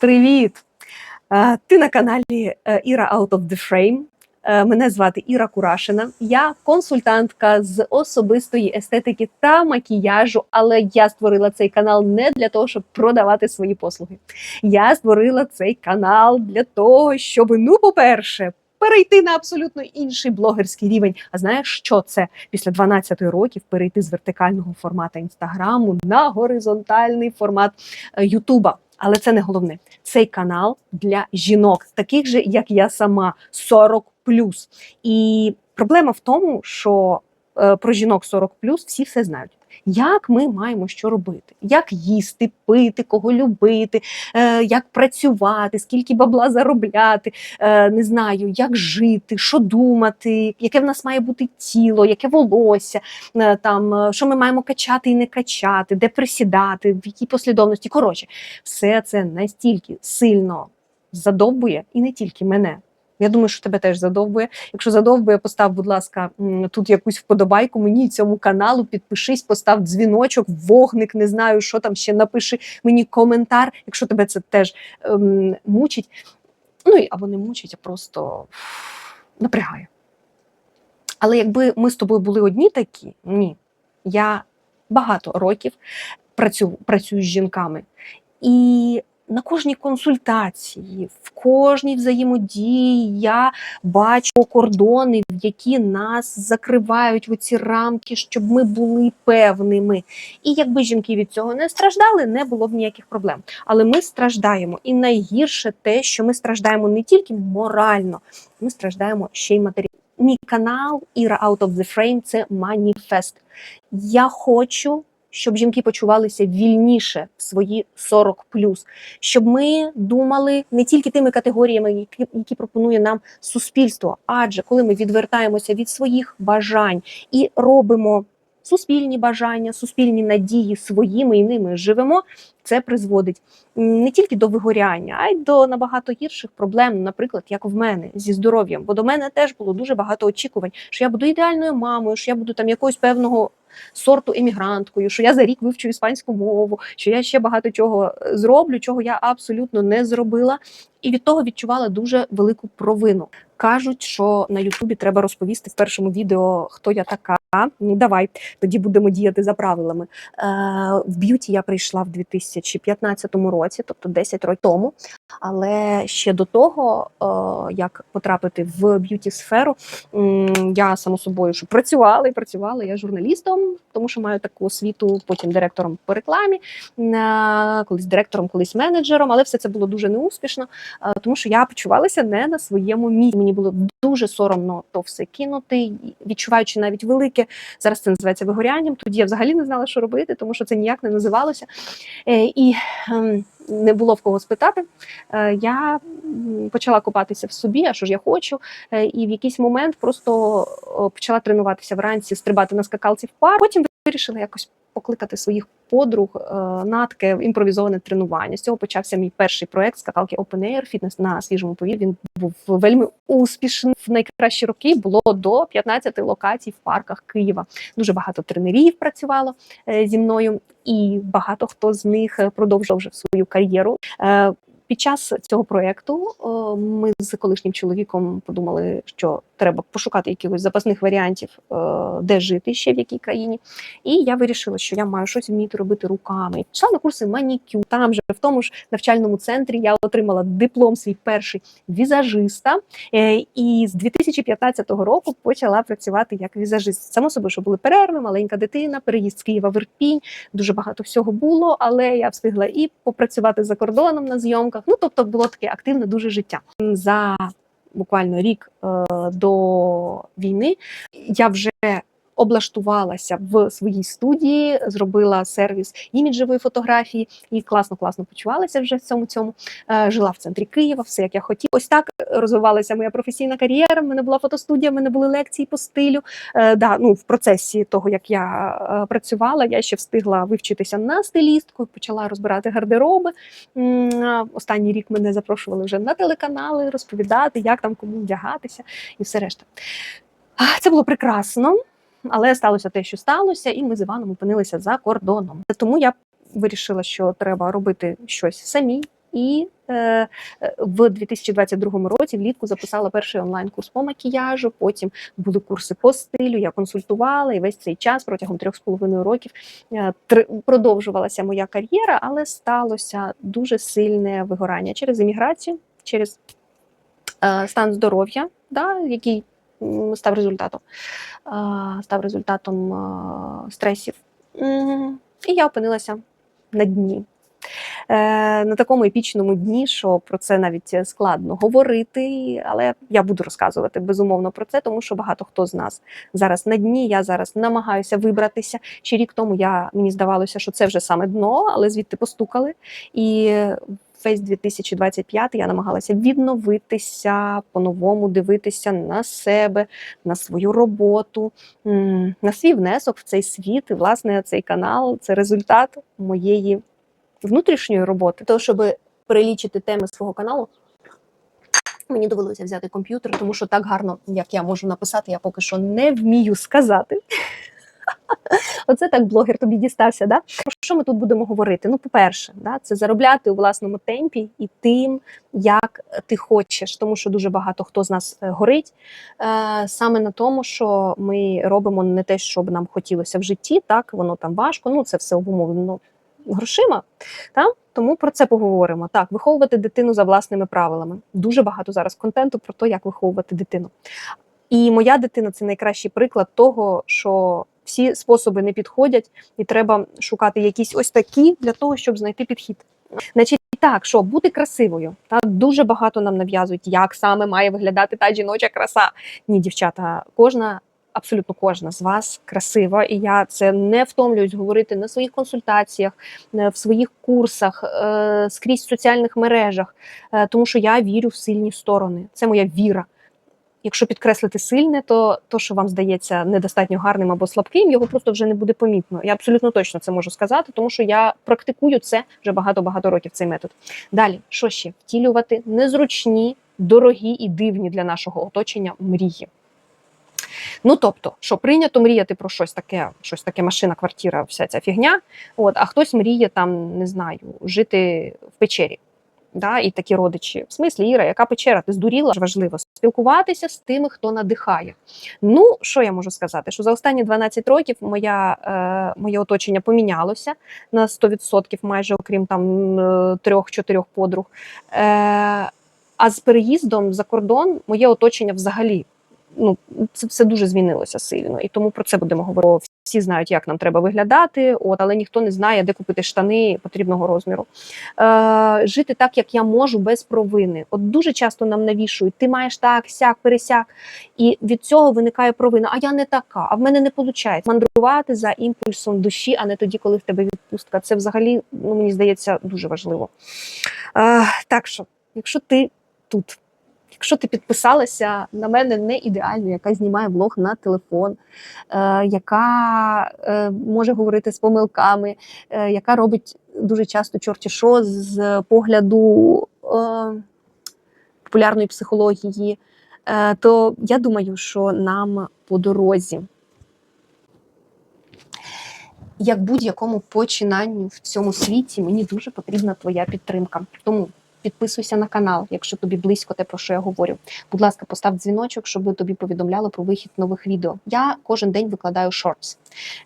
Привіт! Е, Ти на каналі е, Іра Out of the Frame. Е, Мене звати Іра Курашина. Я консультантка з особистої естетики та макіяжу, але я створила цей канал не для того, щоб продавати свої послуги. Я створила цей канал для того, щоб, ну, по-перше, перейти на абсолютно інший блогерський рівень. А знаєш, що це після 12 років перейти з вертикального формату інстаграму на горизонтальний формат Ютуба. Але це не головне. Цей канал для жінок, таких же, як я сама, 40 І проблема в тому, що е, про жінок 40 всі все знають. Як ми маємо що робити? Як їсти, пити, кого любити, е, як працювати, скільки бабла заробляти, е, не знаю, як жити, що думати, яке в нас має бути тіло, яке волосся, е, там, що ми маємо качати і не качати, де присідати, в якій послідовності. Коротше, все це настільки сильно задовбує, і не тільки мене. Я думаю, що тебе теж задовбує. Якщо задовбує, постав, будь ласка, тут якусь вподобайку мені цьому каналу, підпишись, постав дзвіночок, вогник, не знаю, що там ще напиши мені коментар, якщо тебе це теж ем, мучить. Ну і або не мучить, а просто напрягає. Але якби ми з тобою були одні такі, ні. Я багато років працю, працюю з жінками. І на кожній консультації, в кожній взаємодії я бачу кордони, які нас закривають в ці рамки, щоб ми були певними. І якби жінки від цього не страждали, не було б ніяких проблем. Але ми страждаємо. І найгірше те, що ми страждаємо не тільки морально, ми страждаємо ще й матеріально. Мій канал Іра Out of the Frame це маніфест. Я хочу, щоб жінки почувалися вільніше в свої 40 щоб ми думали не тільки тими категоріями, які, які пропонує нам суспільство. Адже коли ми відвертаємося від своїх бажань і робимо суспільні бажання, суспільні надії своїми і ними живемо, це призводить не тільки до вигоряння, а й до набагато гірших проблем, наприклад, як в мене зі здоров'ям. Бо до мене теж було дуже багато очікувань, що я буду ідеальною мамою, що я буду там якогось певного сорту емігранткою, що я за рік вивчу іспанську мову, що я ще багато чого е, зроблю, чого я абсолютно не зробила, і від того відчувала дуже велику провину. Кажуть, що на Ютубі треба розповісти в першому відео, хто я така. Ну давай тоді будемо діяти за правилами. Е, в б'юті я прийшла в 2015 році, тобто 10 років тому. Але ще до того, е, як потрапити в б'юті сферу, я само собою що працювала і працювала я журналістом, тому що маю таку освіту, потім директором по рекламі, е, колись директором, колись менеджером, але все це було дуже неуспішно, е, тому що я почувалася не на своєму місці. Мені було дуже соромно то все кинути, відчуваючи навіть велике зараз це називається вигорянням. Тоді я взагалі не знала, що робити, тому що це ніяк не називалося. Е, І ем, не було в кого спитати. Е, Я почала копатися в собі, а що ж я хочу. Е, І в якийсь момент просто почала тренуватися вранці, стрибати на скакалці в парк. Потім вирішила якось покликати своїх подруг е, на таке імпровізоване тренування. З цього почався мій перший проект скакалки Open Air фітнес на свіжому повітрі. Він був вельми успішним. В найкращі роки було до 15 локацій в парках Києва. Дуже багато тренерів працювало е, зі мною, і багато хто з них продовжував свою кар'єру. Е, Під час цього проєкту е, ми з колишнім чоловіком подумали, що треба пошукати якихось запасних варіантів, е, де жити ще в якій країні. І я вирішила, що я маю щось вміти робити руками. Пішла на курси манікюр. Там же в тому ж навчальному центрі я отримала диплом свій перший візажиста. Е, І з 2015 року почала працювати як візажист. Само собою, що були перерви, маленька дитина, переїзд з Києва в Ірпінь. Дуже багато всього було, але я встигла і попрацювати за кордоном на зйомках. Ну тобто було таке активне дуже життя. За буквально рік е, до війни. Я вже облаштувалася в своїй студії, зробила сервіс іміджевої фотографії і класно, класно почувалася вже в цьому цьому. Е, Жила в центрі Києва, все як я хотіла. Ось так розвивалася моя професійна кар'єра. В мене була фотостудія, в мене були лекції по стилю. Е, да, ну, в процесі того, як я е, працювала, я ще встигла вивчитися на стилістку, почала розбирати гардероби. Останній рік мене запрошували вже на телеканали розповідати, як там кому вдягатися і все решта. Це було прекрасно, але сталося те, що сталося, і ми з Іваном опинилися за кордоном. Тому я вирішила, що треба робити щось самі. І е, в 2022 році влітку записала перший онлайн-курс по макіяжу. Потім були курси по стилю. Я консультувала, і весь цей час протягом трьох з половиною років е, продовжувалася моя кар'єра, але сталося дуже сильне вигорання через імміграцію, через е, стан здоров'я, да, який став результатом, став результатом стресів. І я опинилася на дні. Е, на такому епічному дні, що про це навіть складно говорити, але я буду розказувати безумовно про це, тому що багато хто з нас зараз на дні. Я зараз намагаюся вибратися. Ще рік тому я мені здавалося, що це вже саме дно, але звідти постукали. І весь 2025 я намагалася відновитися, по-новому дивитися на себе, на свою роботу, на свій внесок в цей світ. І власне цей канал це результат моєї внутрішньої роботи. То, щоб перелічити теми свого каналу, мені довелося взяти комп'ютер, тому що так гарно, як я можу написати, я поки що не вмію сказати. Оце так блогер тобі дістався. Да? Що ми тут будемо говорити? Ну, по-перше, да, це заробляти у власному темпі і тим, як ти хочеш, тому що дуже багато хто з нас е, горить е, саме на тому, що ми робимо не те, що б нам хотілося в житті. Так, воно там важко. Ну, це все обумовлено грошима. Та? Тому про це поговоримо. Так, виховувати дитину за власними правилами. Дуже багато зараз контенту про те, як виховувати дитину. І моя дитина це найкращий приклад того, що всі способи не підходять, і треба шукати якісь ось такі для того, щоб знайти підхід. Значить, так, що бути красивою, та дуже багато нам нав'язують, як саме має виглядати та жіноча краса. Ні, дівчата, кожна. Абсолютно кожна з вас красива, і я це не втомлююсь говорити на своїх консультаціях, е, в своїх курсах, е, скрізь в соціальних мережах, е, тому що я вірю в сильні сторони. Це моя віра. Якщо підкреслити сильне, то то, що вам здається недостатньо гарним або слабким, його просто вже не буде помітно. Я абсолютно точно це можу сказати, тому що я практикую це вже багато-багато років. Цей метод. Далі, що ще втілювати незручні, дорогі і дивні для нашого оточення мрії. Ну тобто, що прийнято мріяти про щось таке, щось таке машина, квартира, вся ця фігня. От, а хтось мріє там, не знаю, жити в печері. Да, і такі родичі. В смислі, Іра, яка печера? Ти здуріла важливо спілкуватися з тими, хто надихає. Ну, що я можу сказати? Що за останні 12 років моя, е, моє оточення помінялося на 100%, майже окрім там е, трьох-чотирьох подруг. Е, а з переїздом за кордон моє оточення взагалі ну це все дуже змінилося сильно, і тому про це будемо говорити. Всі знають, як нам треба виглядати, от але ніхто не знає, де купити штани потрібного розміру. Е, Жити так, як я можу, без провини. От дуже часто нам навішують: ти маєш так, сяк, пересяк, і від цього виникає провина. А я не така, а в мене не виходить. Мандрувати за імпульсом душі, а не тоді, коли в тебе відпустка. Це взагалі ну мені здається дуже важливо. Е, Так що, якщо ти тут. Якщо ти підписалася на мене не ідеально, яка знімає влог на телефон, е, яка е, може говорити з помилками, е, яка робить дуже часто чорті що з погляду е, популярної психології, е, то я думаю, що нам по дорозі. Як будь-якому починанню в цьому світі мені дуже потрібна твоя підтримка. Тому підписуйся на канал, якщо тобі близько те, про що я говорю. Будь ласка, постав дзвіночок, щоб тобі повідомляло про вихід нових відео. Я кожен день викладаю шортс.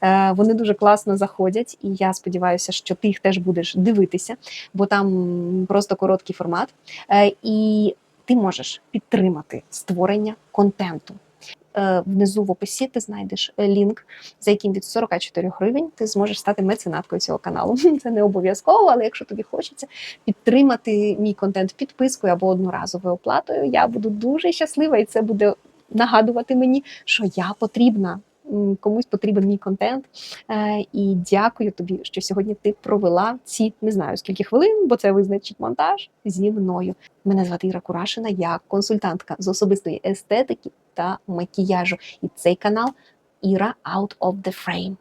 Е, Вони дуже класно заходять, і я сподіваюся, що ти їх теж будеш дивитися, бо там просто короткий формат. Е, І ти можеш підтримати створення контенту. Е, Внизу в описі ти знайдеш е, лінк, за яким від 44 гривень ти зможеш стати меценаткою цього каналу. Це не обов'язково, але якщо тобі хочеться підтримати мій контент підпискою або одноразовою оплатою, я буду дуже щаслива, і це буде нагадувати мені, що я потрібна. Комусь потрібен мій контент. Е, І дякую тобі, що сьогодні ти провела ці не знаю скільки хвилин, бо це визначить монтаж зі мною. Мене звати Іра Курашина, я консультантка з особистої естетики та макіяжу. І цей канал Іра Out of the Frame.